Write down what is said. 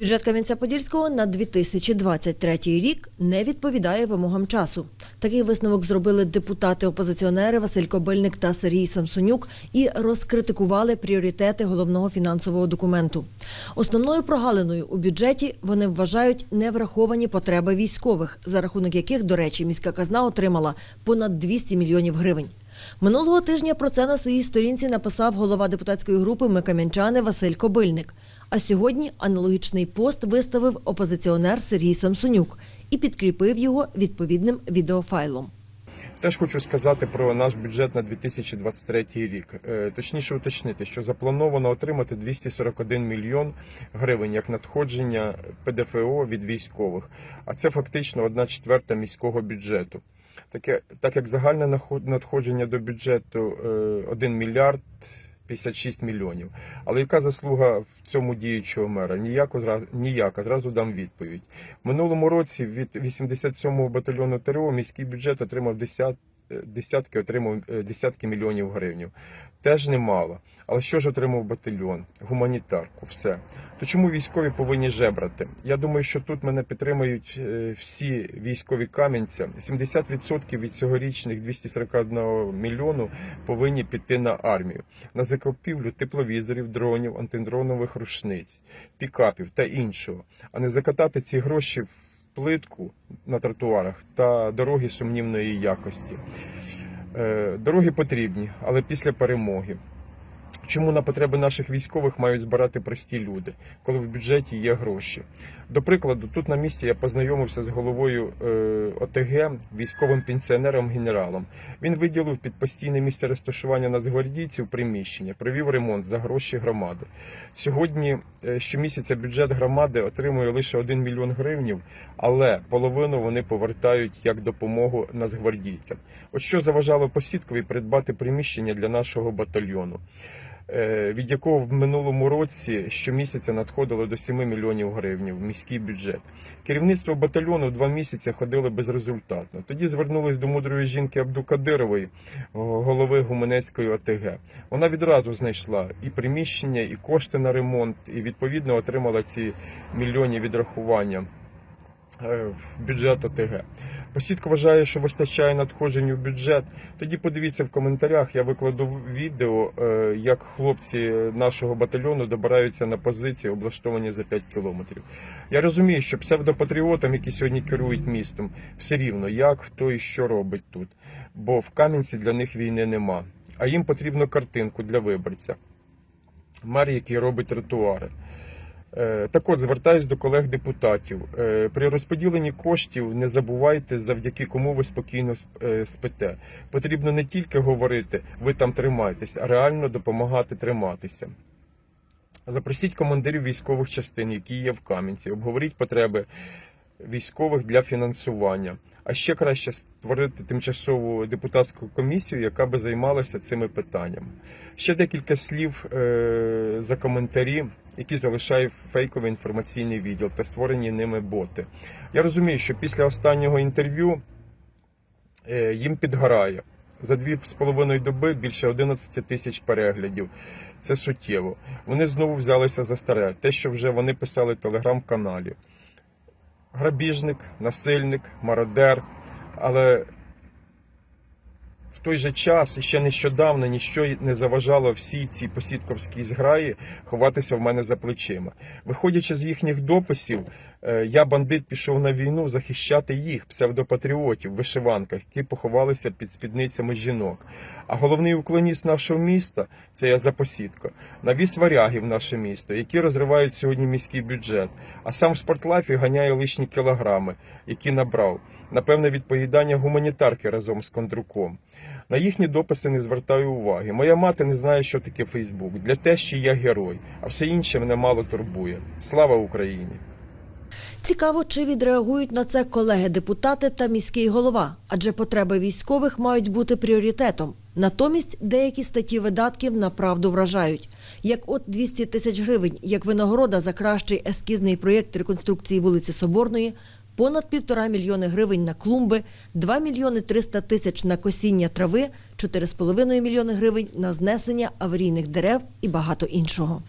Бюджет Кам'янця-Подільського на 2023 рік не відповідає вимогам часу. Такий висновок зробили депутати-опозиціонери Василь Кобильник та Сергій Самсонюк і розкритикували пріоритети головного фінансового документу. Основною прогалиною у бюджеті вони вважають невраховані потреби військових, за рахунок яких, до речі, міська казна отримала понад 200 мільйонів гривень. Минулого тижня про це на своїй сторінці написав голова депутатської групи Ми кам'янчани Василь Кобильник. А сьогодні аналогічний пост виставив опозиціонер Сергій Самсонюк і підкріпив його відповідним відеофайлом. Теж хочу сказати про наш бюджет на 2023 рік. Е, Точніше уточнити, що заплановано отримати 241 мільйон гривень як надходження ПДФО від військових, а це фактично одна четверта міського бюджету. Таке, так як загальне надходження до бюджету е, 1 мільярд 56 мільйонів. Але яка заслуга в цьому діючого мера? Ніяко ніяка. Зразу дам відповідь. В минулому році від 87-го батальйону ТРО міський бюджет отримав десят, е, десятки, отримав е, десятки мільйонів гривень. Теж немало. Але що ж отримав батальйон? Гуманітарку, все. То чому військові повинні жебрати? Я думаю, що тут мене підтримають е, всі військові кам'янця. 70% від цьогорічних 241 мільйону повинні піти на армію, на закупівлю тепловізорів, дронів, антидронових рушниць, пікапів та іншого, а не закатати ці гроші в плитку на тротуарах та дороги сумнівної якості. Е, Дороги потрібні, але після перемоги. Чому на потреби наших військових мають збирати прості люди, коли в бюджеті є гроші? До прикладу, тут на місці я познайомився з головою е, ОТГ, військовим пенсіонером генералом. Він виділив під постійне місце розташування нацгвардійців приміщення, провів ремонт за гроші громади. Сьогодні е, щомісяця бюджет громади отримує лише 1 мільйон гривнів, але половину вони повертають як допомогу нацгвардійцям. От що заважало посідкові придбати приміщення для нашого батальйону? Е, від якого в минулому році щомісяця надходило до 7 мільйонів гривень в міський бюджет. Керівництво батальйону два місяці ходило безрезультатно. Тоді звернулись до мудрої жінки Абдукадирової, голови Гуменецької ОТГ. Вона відразу знайшла і приміщення, і кошти на ремонт, і відповідно отримала ці мільйонні відрахування бюджет ОТГ. Посідко вважає, що вистачає надходжень у бюджет. Тоді подивіться в коментарях. Я викладу відео, е, як хлопці нашого батальйону добираються на позиції, облаштовані за 5 кілометрів. Я розумію, що псевдопатріотам, які сьогодні керують містом, все рівно, як хто і що робить тут. Бо в Кам'янці для них війни нема. А їм потрібно картинку для виборця. Мер, який робить тротуари. Е, Так от, звертаюсь до колег-депутатів. Е, При розподіленні коштів не забувайте, завдяки кому ви спокійно сп- е, спите. Потрібно не тільки говорити, ви там тримайтесь, а реально допомагати триматися. Запросіть командирів військових частин, які є в Кам'янці, обговоріть потреби військових для фінансування. А ще краще створити тимчасову депутатську комісію, яка би займалася цими питаннями. Ще декілька слів за коментарі, які залишає фейковий інформаційний відділ та створені ними боти. Я розумію, що після останнього інтерв'ю е, їм підгорає. За дві з половиною доби більше 11 тисяч переглядів. Це суттєво. Вони знову взялися за старе, те, що вже вони писали в телеграм-каналі. Грабіжник, насильник, мародер. Але той же час ще нещодавно ніщо не заважало всій цій посідковській зграї ховатися в мене за плечима. Виходячи з їхніх дописів, е, я бандит пішов на війну захищати їх, псевдопатріотів в вишиванках, які поховалися під спідницями жінок. А головний уклоніст нашого міста це я Запосідко, навіс варягів наше місто, які розривають сьогодні міський бюджет. А сам в спортлайфі ганяє лишні кілограми, які набрав. Напевне, від поїдання гуманітарки разом з кондруком. На їхні дописи не звертаю уваги. Моя мати не знає, що таке Фейсбук. Для тещі я герой, а все інше мене мало турбує. Слава Україні! Цікаво, чи відреагують на це колеги-депутати та міський голова, адже потреби військових мають бути пріоритетом. Натомість деякі статті видатків направду вражають. Як от 200 тисяч гривень, як винагорода за кращий ескізний проєкт реконструкції вулиці Соборної, понад півтора мільйони гривень на клумби, 2 мільйони 300 тисяч на косіння трави, 4,5 мільйони гривень на знесення аварійних дерев і багато іншого.